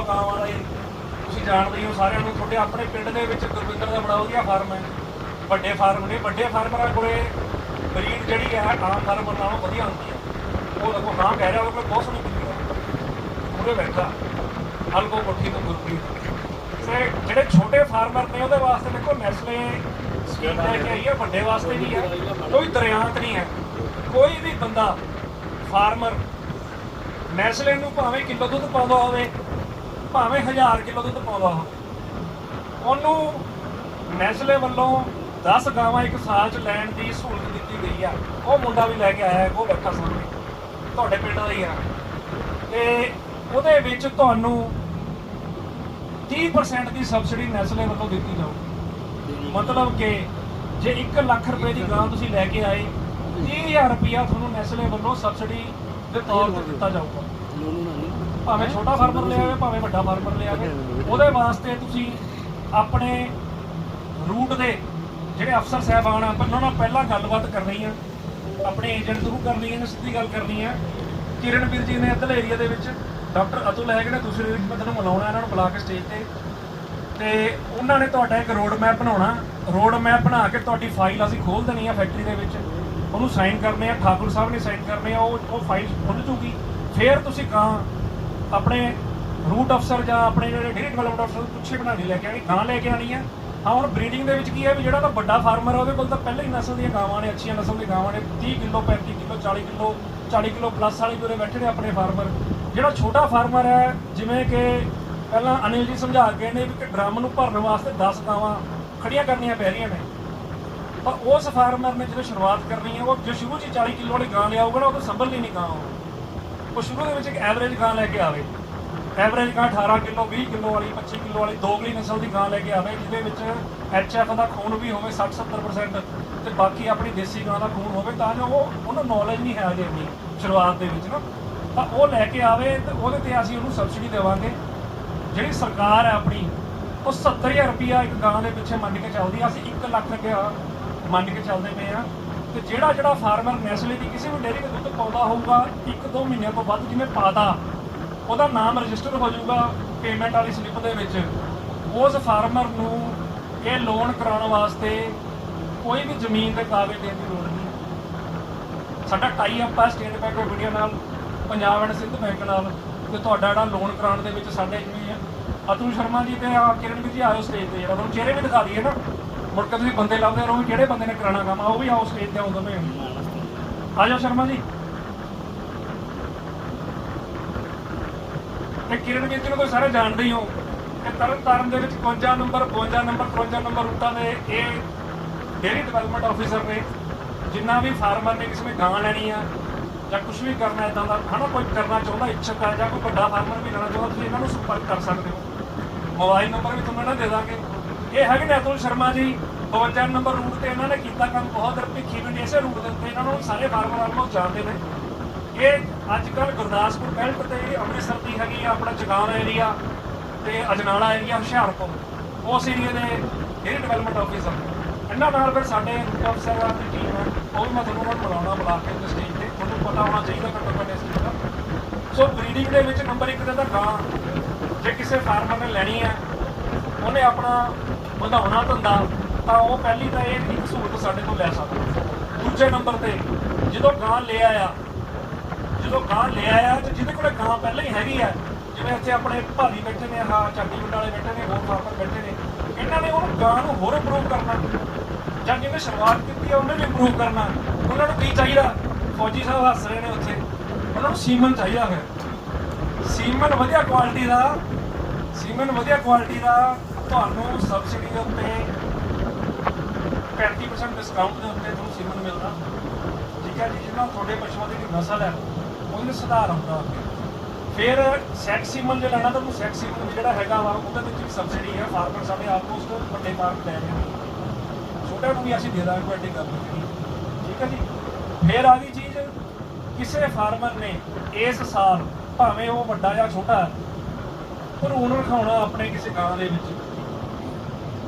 ਗਾਂ ਵਾਲੇ ਤੁਸੀਂ ਜਾਣਦੇ ਹੋ ਸਾਰਿਆਂ ਨੂੰ ਤੁਹਾਡੇ ਆਪਣੇ ਪਿੰਡ ਦੇ ਵਿੱਚ ਗੁਰਵਿੰਦਰ ਦਾ ਬੜਾ ਵਧੀਆ ਫਾਰਮ ਹੈ। ਵੱਡੇ ਫਾਰਮ ਨੇ। ਵੱਡੇ ਫਾਰਮਰਾਂ ਕੋਲੇ ਬਰੀਡ ਜਿਹੜੀ ਹੈ, ਆਮ ਫਾਰਮਰ ਨਾਲੋਂ ਵਧੀਆ ਹੁੰਦੀ ਹੈ। ਉਹ ਦੇਖੋ, ਹਾਂ ਕਹਿ ਰਿਹਾ ਉਹ ਕੋਈ ਬਹੁਤ ਸੋਹਣੀ ਬਰੀਡ ਹੈ ਉਹਦੇ ਬੈਠਾ ਹਲਕੋ ਕੋਠੀ ਤੋਂ ਗੁਰਪ੍ਰੀਤ ਤੇ ਜਿਹੜੇ ਛੋਟੇ ਫਾਰਮਰ ਨੇ, ਉਹਦੇ ਵਾਸਤੇ ਦੇਖੋ, ਨੈਸਲੇ ਸਕੀਮ ਲੈ ਕੇ ਆਈ ਹੈ, ਵੱਡੇ ਵਾਸਤੇ ਨਹੀਂ ਹੈ। ਕੋਈ ਦਰਿਆਂਤ ਨਹੀਂ ਹੈ। ਕੋਈ ਵੀ ਬੰਦਾ ਫਾਰਮਰ ਨੈਸਲੇ ਨੂੰ ਭਾਵੇਂ ਕਿਲੋ ਦੁੱਧ ਪਾਉਂਦਾ ਹੋਵੇ ਭਾਵੇਂ 1000 ਕਿਲੋ ਦੁੱਧ ਪਾਉਂਦਾ ਹੋਵੇ ਉਹਨੂੰ ਨੈਸਲੇ ਵੱਲੋਂ 10 ਗਾਵਾਂ ਇੱਕ ਸਾਲ ਚ ਲੈਣ ਦੀ ਸਹੂਲਤ ਦਿੱਤੀ ਗਈ ਆ। ਉਹ ਮੁੰਡਾ ਵੀ ਲੈ ਕੇ ਆਇਆ ਉਹ ਬੈਠਾ ਸਾਹਮਣੇ। ਤੁਹਾਡੇ ਪਿੰਡ ਦਾ ਹੀ ਆ। ਤੇ ਉਹਦੇ ਵਿੱਚ ਤੁਹਾਨੂੰ 30% ਦੀ ਸਬਸਿਡੀ ਨੈਸਲੇ ਵੱਲੋਂ ਦਿੱਤੀ ਜਾਊਗੀ। ਮਤਲਬ ਕਿ ਜੇ 1 ਲੱਖ ਰੁਪਏ ਦੀ ਗਾਂ ਤੁਸੀਂ ਲੈ ਕੇ ਆਏ 30000 ਰੁਪਇਆ ਤੁਹਾਨੂੰ ਨੈਸਲੇ ਵੱਲੋਂ ਸਬਸਿਡੀ ਦੇ ਤੌਰ ਤੇ ਦਿੱਤਾ ਜਾਊਗਾ। ਭਾਵੇਂ ਛੋਟਾ ਫਾਰਮਰ ਲਿਆ ਹੋਵੇ ਭਾਵੇਂ ਵੱਡਾ ਫਾਰਮਰ ਲਿਆ ਹੋਵੇ ਉਹਦੇ ਵਾਸਤੇ ਤੁਸੀਂ ਆਪਣੇ ਰੂਟ ਦੇ ਜਿਹੜੇ ਅਫਸਰ ਸਾਹਿਬਾਨ ਆ ਉਹਨਾਂ ਨਾਲ ਪਹਿਲਾਂ ਗੱਲਬਾਤ ਕਰਨੀ ਆ। ਆਪਣੇ ਏਜੰਟ ਥਰੂ ਕਰਨੀ ਹੈ ਸਿੱਧੀ ਗੱਲ ਕਰਨੀ ਹੈ ਕਿਰਨਵੀਰ ਜੀ ਨੇ ਇੱਧਰ ਏਰੀਆ ਦੇ ਵਿੱਚ ਡਾਕਟਰ ਅਤੁਲ ਹੈਗੇ ਨੇ, ਦੂਸਰੇ ਵਿੱਚ ਮੈਂ ਤੁਹਾਨੂੰ ਮਿਲਾਉਣਾ, ਇਹਨਾਂ ਨੂੰ ਬੁਲਾ ਕੇ ਸਟੇਜ ਤੇ। ਤੇ ਉਹਨਾਂ ਨੇ ਤੁਹਾਡਾ ਇੱਕ ਰੋਡ ਮੈਪ ਬਣਾਉਣਾ। ਰੋਡ ਮੈਪ ਬਣਾ ਕੇ ਤੁਹਾਡੀ ਫਾਈਲ ਅਸੀਂ ਖੋਲ ਦੇਣੀ ਆ ਫੈਕਟਰੀ ਦੇ ਵਿੱਚ। ਉਹਨੂੰ ਸਾਈਨ ਕਰਨੇ ਆ, ਠਾਕੁਰ ਸਾਹਿਬ ਨੇ ਸਾਈਨ ਕਰਨੇ ਆ, ਉਹ ਉਹ ਫਾਈਲ ਖੁੱਲ ਜੂਗੀ। ਫਿਰ ਤੁਸੀਂ ਕਾਂ ਆਪਣੇ ਰੂਟ ਅਫਸਰ ਜਾਂ ਆਪਣੇ ਜਿਹੜੇ ਡੇਰੀ ਡਿਵੈਲਪਮੈਂਟ ਅਫਸਰ ਨੂੰ ਪੁੱਛੇ ਬਣਾਣੀ ਲੈ ਕੇ ਆਣੀ ਗਾਂ ਲੈ ਕੇ ਆਣੀ ਆ। ਹਾਂ ਹੁਣ ਬਰੀਡਿੰਗ ਦੇ ਵਿੱਚ ਕੀ ਹੈ ਵੀ ਜਿਹੜਾ ਤਾਂ ਵੱਡਾ ਫਾਰਮਰ ਹੈ ਉਹਦੇ ਕੋਲ ਤਾਂ ਪਹਿਲਾਂ ਹੀ ਨਸਲ ਦੀਆਂ ਗਾਵਾਂ ਨੇ, ਅੱਛੀਆਂ ਨਸਲ ਦੀਆਂ ਗਾਵਾਂ ਨੇ 30 kilo 35 kilo 40 kilo 40 kilo plus ਵਾਲੇ ਜਿਹੜੇ ਬੈਠੇ ਨੇ ਆਪਣੇ ਫਾਰਮਰ ਜਿਹੜਾ ਛੋਟਾ ਫਾਰਮਰ ਹੈ ਜਿਵੇਂ ਕਿ ਪਹਿਲਾਂ ਅਨਿਲ ਜੀ ਸਮਝਾ ਗਏ ਨੇ ਵੀ ਕਿ ਡਰਮ ਨੂੰ ਭਰਨ ਵਾਸਤੇ 10 ਗਾਵਾਂ ਖੜੀਆਂ ਕਰਨੀਆਂ ਪੈ ਰਹੀਆਂ ਨੇ। ਪਰ ਉਸ ਫਾਰਮਰ ਨੇ ਜਦੋਂ ਸ਼ੁਰੂਆਤ ਕਰਨੀ ਹੈ ਉਹ ਜੋ ਸ਼ੁਰੂ 'ਚ ਹੀ 40 ਕਿਲੋ ਵਾਲੀ ਗਾਂ ਲਿਆਊਗਾ ਨਾ, ਉਹ ਤਾਂ ਸੰਭਲਣੀ ਨਹੀਂ ਗਾਂ ਉਹ। ਉਹ ਸ਼ੁਰੂ ਦੇ ਵਿੱਚ ਇੱਕ ਐਵਰੇਜ ਗਾਂ ਲੈ ਕੇ ਆਵੇ। ਐਵਰੇਜ ਗਾਂ 18 ਕਿਲੋ 20 ਕਿਲੋ ਵਾਲੀ 25 ਕਿਲੋ ਵਾਲੀ ਦੋਗਲੀ ਨਸਲ ਦੀ ਗਾਂ ਲੈ ਕੇ ਆਵੇ, ਜਿਹਦੇ ਵਿੱਚ ਐਚਐਫ ਦਾ ਖੂਨ ਵੀ ਹੋਵੇ 60 70% ਤੇ ਬਾਕੀ ਆਪਣੀ ਦੇਸੀ ਗਾਂ ਦਾ ਖੂਨ ਹੋਵੇ, ਤਾਂ ਜੋ ਉਹ ਉਹਨੂੰ ਨੌਲੇਜ ਨਹੀਂ ਹੈ ਅਜੇ ਇੰਨੀ ਸ਼ੁਰੂਆਤ ਦੇ ਵਿੱਚ ਨਾ। ਤਾਂ ਉਹ ਲੈ ਕੇ ਆਵੇ ਤੇ ਉਹਦੇ ਤੇ ਅਸੀਂ ਉਹਨੂੰ ਸਬਸਿਡੀ ਦੇਵਾਂਗੇ। ਜਿਹੜੀ ਸਰਕਾਰ ਹੈ ਆਪਣੀ, ਉਹ 70000 ਰੁਪਇਆ ਇੱਕ ਗਾਂ ਦੇ ਪਿੱਛੇ ਮੰਨ ਕੇ ਚੱਲਦੀ ਆ। ਅਸੀਂ 1 ਲੱਖ ਰੁਪਇਆ ਮੰਨ ਕੇ ਚੱਲਦੇ ਪਏ ਆ। ਤੇ ਜਿਹੜਾ ਜਿਹੜਾ ਫਾਰਮਰ ਨੈਸਲੇ ਦੀ ਕਿਸੇ ਵੀ ਡੇਅਰੀ ਦੇ ਦੁੱਧ ਪਾਉਂਦਾ ਹੋਊਗਾ 1-2 ਮਹੀਨਿਆਂ ਤੋਂ ਵੱਧ ਜਿਹਨੇ ਪਾਤਾ ਉਹਦਾ ਨਾਮ ਰਜਿਸਟਰ ਹੋ ਜਾਊਗਾ ਪੇਮੈਂਟ ਵਾਲੀ ਸਲਿੱਪ ਦੇ ਵਿੱਚ। ਉਸ ਫਾਰਮਰ ਨੂੰ ਇਹ ਲੋਨ ਕਰਾਉਣ ਵਾਸਤੇ ਕੋਈ ਵੀ ਜ਼ਮੀਨ ਦੇ ਕਾਗਜ਼ ਦੇਣ ਦੀ ਲੋੜ ਨਹੀਂ। ਸਾਡਾ ਟਾਈ ਅਪ ਹੈ ਸਟੇਟ ਬੈਂਕ ਆਫ ਇੰਡੀਆ ਨਾਲ, ਪੰਜਾਬ ਐਂਡ ਸਿੰਧ ਬੈਂਕ ਨਾਲ ਤੇ ਤੁਹਾਡਾ ਜਿਹੜਾ ਲੋਨ ਕਰਾਉਣ ਦੇ ਵਿੱਚ ਸਾਡੇ ਜਿਵੇਂ ਅਤੁਲ ਸ਼ਰਮਾ ਜੀ ਤੇ ਆ ਕਿਰਨਵੀਰ ਜੀ ਆਇਓ ਸਟੇਜ ਤੇ, ਜਿਹੜਾ ਤੁਹਾਨੂੰ ਚਿਹਰੇ ਵੀ ਦਿਖਾ ਦਈਏ ਨਾ। ਮੁੜ ਕੇ ਤੁਸੀਂ ਬੰਦੇ ਲੱਭਦੇ ਰਹੋ ਵੀ ਕਿਹੜੇ ਬੰਦੇ ਨੇ ਕਰਾਣਾ ਕੰਮ? ਆ ਉਹ ਵੀ ਆਓ ਸਟੇਜ ਤੇ ਆਉਂਦਾ ਮੈਂ ਆ। ਜਾਓ ਸ਼ਰਮਾ ਜੀ। ਤੇ ਕਿਰਨਵੀਰ ਜੀ ਨੂੰ ਕੋਈ ਸਾਰੇ ਜਾਣਦੇ ਹੀ ਹੋ ਕਿ ਤਰਨ ਤਾਰਨ ਦੇ ਵਿੱਚ 52 ਨੰਬਰ 52 ਨੰਬਰ 53 ਨੰਬਰ ਰੂਟਾਂ ਦੇ ਇਹ ਡੇਰੀ ਡਿਵੈਲਪਮੈਂਟ ਆਫੀਸਰ ਨੇ ਜਿੰਨਾ ਵੀ ਫਾਰਮਰ ਨੇ ਕਿਸੇ ਨੇ ਗਾਂ ਲੈਣੀ ਆ ਜਾਂ ਕੁਝ ਵੀ ਕਰਨਾ ਇਦਾਂ ਦਾ, ਹਨਾ, ਕੋਈ ਕਰਨਾ ਚਾਹੁੰਦਾ, ਇੱਛਕ ਹੈ ਜਾਂ ਕੋਈ ਵੱਡਾ ਫਾਰਮਰ ਵੀ ਲੈਣਾ ਚਾਹੁੰਦਾ, ਤੁਸੀਂ ਇਹਨਾਂ ਨੂੰ ਸੰਪਰਕ ਕਰ ਸਕਦੇ ਹੋ। ਮੋਬਾਈਲ ਨੰਬਰ ਵੀ ਤੁਹਾਨੂੰ ਇਹਨਾਂ ਦੇ ਦਾਂਗੇ। ਇਹ ਹੈਗੇ ਨੇ ਅਤੁਲ ਸ਼ਰਮਾ ਜੀ 52 ਨੰਬਰ ਰੂਟ ਤੇ ਇਹਨਾਂ ਨੇ ਕੀਤਾ ਕੰਮ, ਬਹੁਤ ਭਿੱਖੀ ਵੀ ਇਸੇ ਰੂਟ ਦੇ ਉੱਤੇ ਇਹਨਾਂ ਨੂੰ ਸਾਰੇ ਫਾਰਮਰ ਨੂੰ ਜਾਣਦੇ ਨੇ। ਇਹ ਅੱਜ ਕੱਲ ਗੁਰਦਾਸਪੁਰ ਬੈਲਟ ਤੇ ਅੰਮ੍ਰਿਤਸਰ ਦੀ ਹੈਗੀ ਆ, ਆਪਣਾ ਜਗਾਨ ਏਰੀਆ ਤੇ ਅਜਨਾਲਾ ਏਰੀਆ ਹੁਸ਼ਿਆਰਪੁਰ। ਉਸ ਏਰੀਆ ਦੇ ਡੇਰੀ ਡਿਵੈਲਪਮੈਂਟ ਆਫੀਸਰ ਇਹਨਾਂ ਨਾਲ ਫਿਰ ਸਾਡੇ ਅਫਸਰ ਆ ਦੀ ਟੀਮ ਹੈ ਉਹ ਵੀ ਮੈਂ ਤੁਹਾਨੂੰ ਉਹਨਾਂ ਨੂੰ ਬੁਲਾਉਣਾ, ਬੁਲਾ ਕੇ ਤੇ ਸਟੇਜ ਤੇ ਤੁਹਾਨੂੰ ਪਤਾ ਹੋਣਾ ਚਾਹੀਦਾ ਘੱਟੋ ਘੱਟ ਇਸ ਚੀਜ਼ ਦਾ। ਸੋ ਬਰੀਡਿੰਗ ਦੇ ਵਿੱਚ ਨੰਬਰ 1 ਤੇ ਤਾਂ ਗਾਂ, ਜੇ ਕਿਸੇ ਫਾਰਮਰ ਨੇ ਲੈਣੀ ਹੈ ਉਹਨੇ ਆਪਣਾ ਵਧਾਉਣਾ ਧੰਦਾ, ਤਾਂ ਉਹ ਪਹਿਲੀ ਤਾਂ ਇਹ ਇੱਕ ਸਹੂਲਤ ਸਾਡੇ ਕੋਲ ਲੈ ਸਕਦਾ। ਦੂਜੇ ਨੰਬਰ ਤੇ, ਜਦੋਂ ਗਾਂ ਲੈ ਆਇਆ, ਜਦੋਂ ਗਾਂ ਲੈ ਆਇਆ, ਤੇ ਜਿਹਦੇ ਕੋਲ ਗਾਂ ਪਹਿਲਾਂ ਹੀ ਹੈਗੀ ਆ, ਜਿਵੇਂ ਇੱਥੇ ਆਪਣੇ ਭਾਰੀ ਬੈਠੇ ਨੇ, ਹਾਂ, ਚਾਟੀ ਪਿੰਡ ਵਾਲੇ ਬੈਠੇ ਨੇ, ਹੋਰ ਫਾਰਮਰ ਬੈਠੇ ਨੇ, ਇਹਨਾਂ ਨੇ ਉਹ ਗਾਂ ਨੂੰ ਹੋਰ ਇੰਪਰੂਵ ਕਰਨਾ, ਜਾਂ ਜਿਹਨੇ ਸ਼ੁਰੂਆਤ ਕੀਤੀ ਆ, ਉਹਨੇ ਵੀ ਇੰਪਰੂਵ ਕਰਨਾ। ਉਹਨਾਂ ਨੂੰ ਕੀ ਚਾਹੀਦਾ? ਫੌਜੀ ਸਾਹਿਬ ਹੱਸ ਰਹੇ ਨੇ ਉੱਥੇ। ਉਹਨਾਂ ਨੂੰ ਸੀਮਨ ਚਾਹੀਦਾ ਫਿਰ। ਸੀਮਨ ਵਧੀਆ ਕੁਆਲਿਟੀ ਦਾ, ਸੀਮਨ ਵਧੀਆ ਕੁਆਲਿਟੀ ਦਾ ਤੁਹਾਨੂੰ ਸਬਸਿਡੀ ਦੇ ਉੱਤੇ 35% ਡਿਸਕਾਊਂਟ ਦੇ ਉੱਤੇ ਤੁਹਾਨੂੰ ਸੀਮਨ ਮਿਲਦਾ। ਠੀਕ ਹੈ ਜੀ ਜਿਹਨਾਂ ਤੁਹਾਡੇ ਪਸ਼ੂਆਂ ਦੀ ਜਿਹੜੀ ਨਸਲ ਹੈ, ਉਹਦੇ ਵਿੱਚ ਸੁਧਾਰ ਆਉਂਦਾ ਅੱਗੇ। ਫਿਰ ਸੈਕਸ ਸੀਮਨ ਜੇ ਲੈਣਾ ਤਾਂ ਤੁਹਾਨੂੰ ਸੈਕਸ ਸੀਮਨ ਜਿਹੜਾ ਹੈਗਾ ਵਾ, ਉਹਦੇ ਵਿੱਚ ਵੀ ਸਬਸਿਡੀ ਹੈ। ਫਾਰਮਰ ਸਾਡੇ ਆਲਮੋਸਟ ਵੱਡੇ ਫਾਰਮ ਲੈ ਰਹੇ ਨੇ। ਛੋਟੇ ਨੂੰ ਵੀ ਅਸੀਂ ਦੇ ਦਾਂਗੇ ਵੱਡੀ ਗੱਲ ਨਹੀਂ ਠੀਕ ਹੈ ਜੀ? ਫਿਰ ਆ ਗਈ ਚੀਜ਼, ਕਿਸੇ ਫਾਰਮਰ ਨੇ ਇਸ ਸਾਲ, ਭਾਵੇਂ ਉਹ ਵੱਡਾ ਜਾਂ ਛੋਟਾ ਭਰੂਣ ਰਖਾਉਣਾ ਆਪਣੇ ਕਿਸੇ ਗਾਂ ਦੇ ਵਿੱਚ।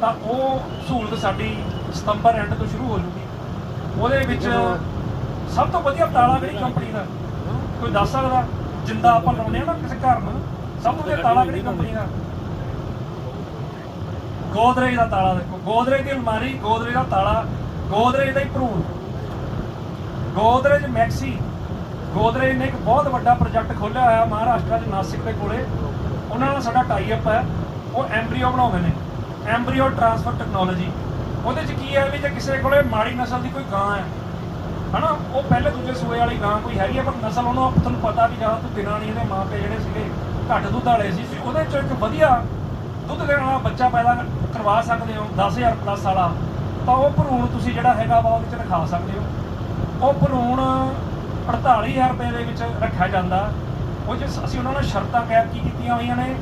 ਤਾਂ ਉਹ ਸਹੂਲਤ ਸਾਡੀ ਸਤੰਬਰ ਐਂਡ ਤੋਂ ਸ਼ੁਰੂ ਹੋ ਜੂਗੀ। ਉਹਦੇ ਵਿੱਚ ਸਭ ਤੋਂ ਵਧੀਆ ਤਾਲਾ ਕਿਹੜੀ ਕੰਪਨੀ ਦਾ? ਕੋਈ ਦੱਸ ਸਕਦਾ? ਜਿੰਦਾ ਆਪਾਂ ਲਾਉਂਦੇ ਆ ਨਾ ਕਿਸੇ ਘਰ ਨੂੰ ਸਭ ਤੋਂ ਵਧੀਆ ਤਾਲਾ ਕਿਹੜੀ ਕੰਪਨੀ ਦਾ? ਗੋਦਰੇਜ ਦਾ ਤਾਲਾ ਦੇਖੋ। ਗੋਦਰੇਜ ਦੀ ਅਲਮਾਰੀ ਗੋਦਰੇਜ ਦਾ ਤਾਲਾ ਗੋਦਰੇਜ ਦਾ ਹੀ ਭਰੂਣ। ਗੋਦਰੇਜ ਮੈਕਸੀ। ਗੋਦਰੇਜ ਨੇ ਇੱਕ ਬਹੁਤ ਵੱਡਾ ਪ੍ਰੋਜੈਕਟ ਖੋਲ੍ਹਿਆ ਹੋਇਆ ਮਹਾਰਾਸ਼ਟਰ ਚ ਨਾਸਿਕ ਦੇ ਕੋਲੇ। ਉਹਨਾਂ ਨਾਲ ਸਾਡਾ ਟਾਈ ਅਪ ਹੈ। ਉਹ ਐਮਬ੍ਰੀਓ ਬਣਾਉਂਦੇ ਨੇ। Embryo transfer technology. ਉਹਦੇ ਚ ਕੀ ਹੈ ਵੀ ਜੇ ਕਿਸੇ ਕੋਲੇ ਮਾੜੀ ਨਸਲ ਦੀ ਕੋਈ ਗਾਂ ਹੈ, ਹਨਾ, ਉਹ ਪਹਿਲੇ ਦੂਜੇ ਸੂਏ ਵਾਲੀ ਗਾਂ ਕੋਈ ਹੈਗੀ ਹੈ, ਪਰ ਨਸਲ ਉਹਨੂੰ ਤੁਹਾਨੂੰ ਪਤਾ ਵੀ ਜ਼ਿਆਦਾ ਤੂੰ ਦਿਨਾਂ ਨਹੀਂ ਇਹਦੇ ਮਾਂ ਪਿਓ ਜਿਹੜੇ ਸੀਗੇ, ਘੱਟ ਦੁੱਧ ਵਾਲੇ ਸੀ ਸੀ ਉਹਦੇ ਚੋਂ ਇੱਕ ਵਧੀਆ ਦੁੱਧ ਦੇਣ ਵਾਲਾ ਬੱਚਾ ਪੈਦਾ ਕਰਵਾ ਸਕਦੇ ਹੋ 10000 ਪਲੱਸ ਵਾਲਾ, ਤਾਂ ਉਹ ਭਰੂਣ ਤੁਸੀਂ ਜਿਹੜਾ ਹੈਗਾ ਵਾ ਉਹਦੇ ਚ ਰਖਾ ਸਕਦੇ ਹੋ। ਉਹ ਭਰੂਣ 48000 ਰੁਪਏ ਦੇ ਵਿੱਚ ਰੱਖਿਆ ਜਾਂਦਾ। ਉਹ ਚ ਅਸੀਂ ਉਹਨਾਂ ਨੇ ਸ਼ਰਤਾਂ ਕੈਦ ਕੀ ਕੀਤੀਆਂ ਹੋਈਆਂ ਨੇ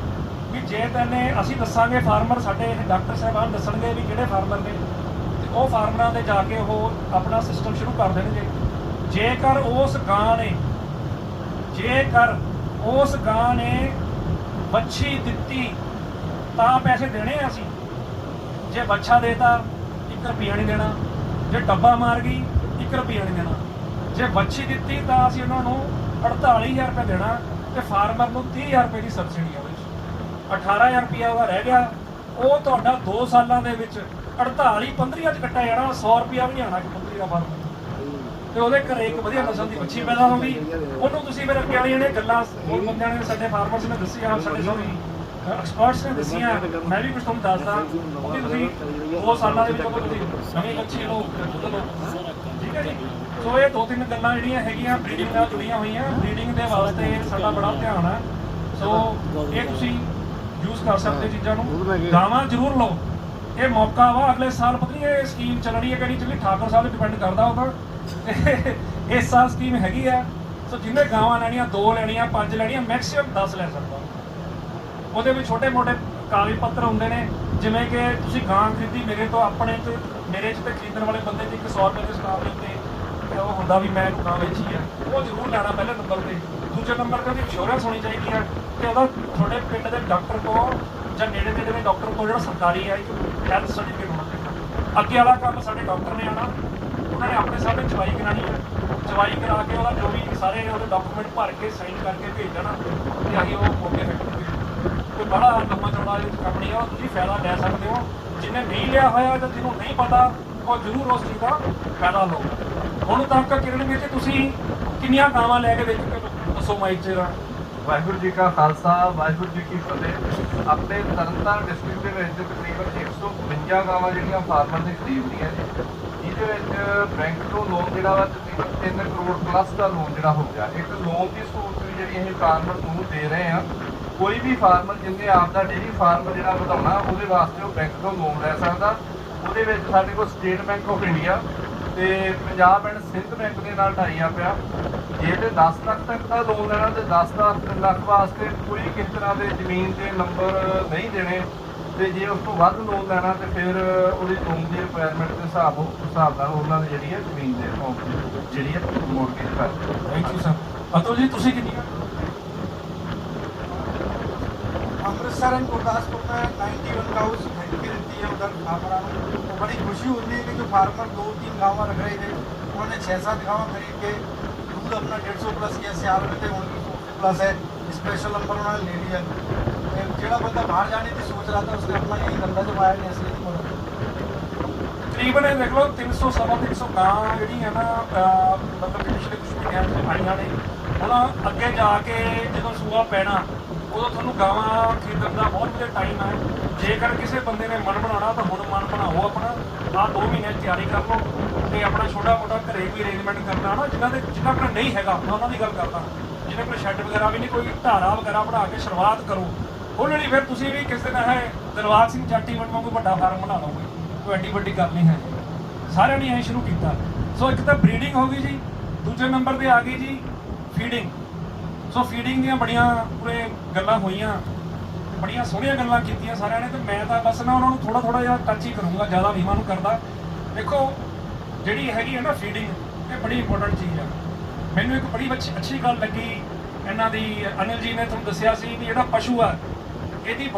ਵੀ ਜੇ ਤੈਨੇ ਅਸੀਂ ਦੱਸਾਂਗੇ ਫਾਰਮਰ ਸਾਡੇ ਡਾਕਟਰ ਸਾਹਿਬਾਨ ਦੱਸਣਗੇ ਵੀ ਕਿਹੜੇ ਫਾਰਮਰ ਨੇ, ਤੇ ਉਹ ਫਾਰਮਰਾਂ ਦੇ ਜਾ ਕੇ ਉਹ ਆਪਣਾ ਸਿਸਟਮ ਸ਼ੁਰੂ ਕਰ ਦੇਣਗੇ। ਜੇਕਰ ਉਸ ਗਾਂ ਨੇ, ਜੇਕਰ ਉਸ ਗਾਂ ਨੇ ਬੱਚੀ ਦਿੱਤੀ, ਤਾਂ ਪੈਸੇ ਦੇਣੇ ਆ ਅਸੀਂ। ਜੇ ਬੱਚਾ ਦੇਤਾ 1 ਰੁਪਿਆ ਨਹੀਂ ਦੇਣਾ। ਜੇ ਡੱਬਾ ਮਾਰ ਗਈ 1 ਰੁਪਿਆ ਨਹੀਂ ਦੇਣਾ। ਜੇ ਬੱਚੀ ਦਿੱਤੀ, ਤਾਂ ਅਸੀਂ ਉਹਨਾਂ ਨੂੰ 48000 ਰੁਪਏ ਦੇਣਾ ਤੇ ਫਾਰਮਰ ਨੂੰ 30000 ਰੁਪਏ ਦੀ ਸਬਸਿਡੀ ਆ 18000 ਰੁਪਿਆ ਉਹਦਾ ਰਹਿ ਗਿਆ। ਉਹ ਤੁਹਾਡਾ 2 ਸਾਲਾਂ ਦੇ ਵਿੱਚ 48 15 ਚ ਕੱਟਿਆ ਜਾਣਾ 100 ਰੁਪਿਆ ਵੀ ਨਹੀਂ ਆਣਾ ਕਿ 15 ਦਾ ਫਾਰਮਰ ਤੇ ਉਹਦੇ ਘਰੇ ਇੱਕ ਵਧੀਆ ਨਸਲ ਦੀ ਬੱਚੀ ਪੈਦਾ ਹੋ ਗਈ। ਉਹਨੂੰ ਤੁਸੀਂ ਫਿਰ ਅੱਗੇ ਵਾਲੀਆਂ ਨੇ ਗੱਲਾਂ ਹੋਰ ਬੰਦਿਆਂ ਨੇ ਸਾਡੇ ਫਾਰਮਰਸ ਨੇ ਦੱਸੀਆਂ ਸਾਡੇ ਸੋਰੀ ਐਕਸਪਰਟਸ ਨੇ ਦੱਸੀਆਂ। ਮੈਂ ਵੀ ਕੁਝ ਤੁਹਾਨੂੰ ਦੱਸਦਾ। ਉਹ ਵੀ ਤੁਸੀਂ ਦੋ ਸਾਲਾਂ ਦੇ ਵਿੱਚ ਉਹ ਤੁਸੀਂ ਨਵੀਂ ਬੱਚੀ ਲਓ ਠੀਕ ਹੈ ਜੀ? ਸੋ ਇਹ ਦੋ ਤਿੰਨ ਗੱਲਾਂ ਜਿਹੜੀਆਂ ਹੈਗੀਆਂ ਬਰੀਡਿੰਗ ਨਾਲ ਜੁੜੀਆਂ ਹੋਈਆਂ। ਬਰੀਡਿੰਗ ਦੇ ਵਾਸਤੇ ਸਾਡਾ ਬੜਾ ਧਿਆਨ ਹੈ ਸੋ ਇਹ ਤੁਸੀਂ ਯੂਜ਼ ਕਰ ਸਕਦੇ ਚੀਜ਼ਾਂ ਨੂੰ। ਗਾਵਾਂ ਜ਼ਰੂਰ ਲਓ। ਇਹ ਮੌਕਾ ਵਾ ਅਗਲੇ ਸਾਲ ਪਤਾ ਨਹੀਂ ਇਹ ਸਕੀਮ ਚੱਲਣੀ ਹੈ ਕਿ ਨਹੀਂ ਚੱਲਣੀ ਠਾਕੁਰ ਸਾਹਿਬ ਤੇ ਡਿਪੈਂਡ ਕਰਦਾ ਉਹ ਤਾਂ। ਤੇ ਇਸ ਸਾਲ ਸਕੀਮ ਹੈਗੀ ਆ। ਸੋ ਜਿਹਨੇ ਗਾਵਾਂ ਲੈਣੀਆਂ ਦੋ ਲੈਣੀਆਂ ਪੰਜ ਲੈਣੀਆਂ ਮੈਕਸਿਮਮ 10 ਲੈ ਸਕਦਾ। ਉਹਦੇ ਵਿੱਚ ਛੋਟੇ ਮੋਟੇ ਕਾਗਜ਼ ਪੱਤਰ ਹੁੰਦੇ ਨੇ। ਜਿਵੇਂ ਕਿ ਤੁਸੀਂ ਗਾਂ ਖਰੀਦੀ ਮੇਰੇ ਤੋਂ ਆਪਣੇ ਤੇ ਮੇਰੇ ਚ ਤੇ ਖਰੀਦਣ ਵਾਲੇ ਬੰਦੇ ਚ 100 ਰੁਪਏ ਦੇ ਸਟਾਫ ਦੇ ਉੱਤੇ ਤੇ ਉਹ ਹੁੰਦਾ ਵੀ ਮੈਂ ਗਾਂ ਵੇਚੀ ਆ। ਉਹ ਜ਼ਰੂਰ ਲੈਣਾ ਪਹਿਲੇ ਨੰਬਰ ਤੇ। ਦੂਜੇ ਨੰਬਰ ਤੇ ਉਹਦੀ ਇੰਸ਼ੋਰੈਂਸ ਹੋਣੀ ਚਾਹੀਦੀ ਹੈ। ਤੇ ਉਹਦਾ ਤੁਹਾਡੇ ਪਿੰਡ ਦੇ ਡਾਕਟਰ ਕੋਲ ਜਾਂ ਨੇੜੇ ਤੇੜੇ ਦੇ ਡਾਕਟਰ ਕੋਲ ਜਿਹੜਾ ਸਰਕਾਰੀ ਹੈ, ਇੱਕ ਹੈਲਥ ਸਰਟੀਫਿਕੇਟ ਹੋਣਾ ਚਾਹੀਦਾ। ਅੱਗੇ ਵਾਲਾ ਕੰਮ ਸਾਡੇ ਡਾਕਟਰ ਨੇ ਆਣਾ ਉਹਨਾਂ ਨੇ ਆਪਣੇ ਸਾਹਮਣੇ ਚਵਾਈ ਕਰਾਣੀ ਹੈ। ਚਵਾਈ ਕਰਾ ਕੇ ਉਹਦਾ ਜੋ ਵੀ ਸਾਰੇ ਉਹਦੇ ਡਾਕੂਮੈਂਟ ਭਰ ਕੇ ਸਾਈਨ ਕਰਕੇ ਭੇਜ ਦੇਣਾ ਤੇ ਆਹੀ ਉਹ ਮੌਕੇ ਫੈਕਟਰੀ ਕੋਈ ਬੜਾ ਲੰਮਾ ਚੌੜਾ ਇਹ ਕੰਮ ਨਹੀਂ ਆ ਉਹ ਤੁਸੀਂ ਫਾਇਦਾ ਲੈ ਸਕਦੇ ਹੋ। ਜਿਹਨੇ ਨਹੀਂ ਲਿਆ ਹੋਇਆ ਜਾਂ ਜਿਹਨੂੰ ਨਹੀਂ ਪਤਾ, ਉਹ ਜ਼ਰੂਰ ਉਸ ਚੀਜ਼ ਦਾ ਫਾਇਦਾ ਲਓ। ਹੁਣ ਤੱਕ ਕਿਰਨ ਵਿੱਚ ਤੁਸੀਂ ਕਿੰਨੀਆਂ ਗਾਵਾਂ ਲੈ ਕੇ ਦੇ ਦੱਸੋ ਮਾਈਕ ਚ ਜਰਾ ਵਾਹਿਗੁਰੂ ਜੀ ਕਾ ਖਾਲਸਾ, ਵਾਹਿਗੁਰੂ ਜੀ ਕੀ ਫਤਿਹ। ਆਪਣੇ ਤਰਨਤਾਰਨ ਡਿਸਟ੍ਰਿਕਟ ਦੇ ਵਿੱਚ ਤਕਰੀਬਨ 152 ਗਾਵਾਂ ਜਿਹੜੀਆਂ ਫਾਰਮਰ ਨੇ ਖਰੀਦੀਆਂ ਨੇ, ਜਿਹਦੇ ਵਿੱਚ ਬੈਂਕ ਤੋਂ ਲੋਨ ਜਿਹੜਾ ਵਾ ਤਕਰੀਬਨ 3 ਕਰੋੜ ਪਲੱਸ ਦਾ ਲੋਨ ਜਿਹੜਾ ਹੋ ਗਿਆ। ਇੱਕ ਲੋਨ ਦੀ ਸਹੂਲਤ ਵੀ ਜਿਹੜੀ ਇਹ ਫਾਰਮਰ ਨੂੰ ਦੇ ਰਹੇ ਆ ਕੋਈ ਵੀ ਫਾਰਮਰ ਜਿਹਨੇ ਆਪ ਦਾ ਡੇਰੀ ਫਾਰਮ ਜਿਹੜਾ ਵਧਾਉਣਾ, ਉਹਦੇ ਵਾਸਤੇ ਉਹ ਬੈਂਕ ਤੋਂ ਲੋਨ ਲੈ ਸਕਦਾ। ਉਹਦੇ ਵਿੱਚ ਸਾਡੇ ਕੋਲ ਸਟੇਟ ਬੈਂਕ ਆਫ ਇੰਡੀਆ ਤੇ ਪੰਜਾਬ ਐਂਡ ਸਿੰਧ ਬੈਂਕ ਦੇ ਨਾਲ ਢਾਈਆ ਪਿਆ। ਜੇ ਤੇ 10 ਲੱਖ ਤੱਕ ਦਾ ਲੋਨ ਲੈਣਾ ਤੇ 10 ਲੱਖ ਵਾਸਤੇ ਕੋਈ ਕਿਸ ਤਰ੍ਹਾਂ ਦੇ ਜ਼ਮੀਨ ਦੇ ਨੰਬਰ ਨਹੀਂ ਦੇਣੇ ਤੇ ਜੇ ਉਸ ਤੋਂ ਵੱਧ ਲੋਨ ਲੈਣਾ ਤੇ ਫਿਰ ਉਹਦੀ ਰੂਮ ਦੀ ਰਿਕੁਆਇਰਮੈਂਟ ਦੇ ਹਿਸਾਬ ਹਿਸਾਬ ਨਾਲ ਉਹਨਾਂ ਦੀ ਜਿਹੜੀ ਹੈ ਜ਼ਮੀਨ ਦੇ ਅਕਾਊਂਟ ਜਿਹੜੀ ਹੈ ਮੋਰਗੇਜ ਕਰ thank you sir Atul ji ਤੁਸੀਂ ਕਿੰਨੀ ਅੰਮ੍ਰਿਤਸਰ ਐਂਡ ਗੁਰਦਾਸਪੁਰ ਦਾ 91 ਹਾਊਸ खरीदी रहती है उधर फार्मरा में तो बड़ी खुशी होती है कि जो फार्मर दो तीन गाँव रख रहे थे उन्होंने छः सात गाँव खरीद के दूध अपना डेढ़ सौ प्लस किया सियाल में थे उनकी प्लस है स्पेशल नंबर उन्होंने ले लिया एक जेड़ा बंदा बाहर जाने की सोच रहा था उसने अपना यही धंधा जो आया नहीं असली नहीं ਤਕਰੀਬਨ ਇਹ ਦੇਖ ਲਓ 300 ਸਵਾ 300 ਗਾਂ ਜਿਹੜੀਆਂ ਨਾ ਅਹ, ਮਤਲਬ ਕਿ ਪਿਛਲੇ ਕੁਝ ਮਹੀਨਿਆਂ ਵਿੱਚ ਆਈਆਂ ਨੇ ਹੁਣ ਅੱਗੇ ਜਾ ਕੇ ਜਦੋਂ ਸੂਆ ਪੈਣਾ ਉਦੋਂ ਤੁਹਾਨੂੰ ਗਾਵਾਂ ਖਰੀਦਣ ਦਾ ਬਹੁਤ ਵਧੀਆ ਟਾਈਮ ਹੈ। ਜੇਕਰ ਕਿਸੇ ਬੰਦੇ ਨੇ ਮਨ ਬਣਾਉਣਾ, ਤਾਂ ਹੁਣ ਮਨ ਬਣਾਓ ਆਪਣਾ। ਆਹ 2 ਮਹੀਨੇ ਦੀ ਤਿਆਰੀ ਕਰ ਲਓ ਤੇ ਆਪਣਾ ਛੋਟਾ ਮੋਟਾ ਘਰੇ ਵੀ ਅਰੇਂਜਮੈਂਟ ਕਰਨਾ ਨਾ ਜਿਨ੍ਹਾਂ ਦੇ ਜਿਨ੍ਹਾਂ ਕੋਲ ਨਹੀਂ ਹੈਗਾ, ਮੈਂ ਉਹਨਾਂ ਦੀ ਗੱਲ ਕਰਦਾ। ਜਿਹਨਾਂ ਕੋਲ ਸ਼ੈੱਡ ਵਗੈਰਾ ਵੀ ਨਹੀਂ, ਕੋਈ ਢਾਰਾ ਵਗੈਰਾ ਬਣਾ ਕੇ ਸ਼ੁਰੂਆਤ ਕਰੋ। ਹੌਲੀ ਫਿਰ ਤੁਸੀਂ ਵੀ ਕਿਸੇ ਦਿਨ ਹੈ ਦਿਲਵਾਗ ਸਿੰਘ ਜਾਟੀ ਵਾਂਗੂ ਵੱਡਾ ਫਾਰਮ ਬਣਾ ਲਓਗੇ ਕੋਈ। ਐਡੀ ਵੱਡੀ ਗੱਲ ਨਹੀਂ ਹੈ ਸਾਰਿਆਂ ਨੇ ਐਂ ਸ਼ੁਰੂ ਕੀਤਾ। ਸੋ ਇੱਕ ਤਾਂ ਬਰੀਡਿੰਗ ਹੋ ਗਈ ਜੀ। ਦੂਜੇ ਨੰਬਰ ਤੇ ਆ ਗਈ ਜੀ ਫੀਡਿੰਗ ਸੋ ਫੀਡਿੰਗ ਦੀਆਂ ਬੜੀਆਂ ਪੂਰੇ ਗੱਲਾਂ ਹੋਈਆਂ, ਬੜੀਆਂ ਸੋਹਣੀਆਂ ਗੱਲਾਂ ਕੀਤੀਆਂ ਸਾਰਿਆਂ ਨੇ ਤੇ ਮੈਂ ਤਾਂ ਬਸ ਨਾ ਉਹਨਾਂ ਨੂੰ ਥੋੜਾ ਥੋੜਾ ਜਿਹਾ ਟੱਚ ਹੀ ਕਰੂੰਗਾ, ਜ਼ਿਆਦਾ ਨੀਵਾਂ ਨੂੰ ਕਰਦਾ। ਦੇਖੋ, ਜਿਹੜੀ ਹੈਗੀ ਹੈ ਨਾ ਫੀਡਿੰਗ ਇਹ ਬੜੀ ਇੰਪੋਰਟੈਂਟ ਚੀਜ਼ ਆ। ਮੈਨੂੰ ਇੱਕ ਬੜੀ ਅੱਛੀ ਅੱਛੀ ਗੱਲ ਲੱਗੀ, ਇਹਨਾਂ ਦੀ ਅਨਿਲ ਜੀ ਨੇ ਤੁਹਾਨੂੰ ਦੱਸਿਆ ਸੀ ਵੀ ਜਿਹੜਾ ਪਸ਼ੂ ਆ, ਇਹਦੀ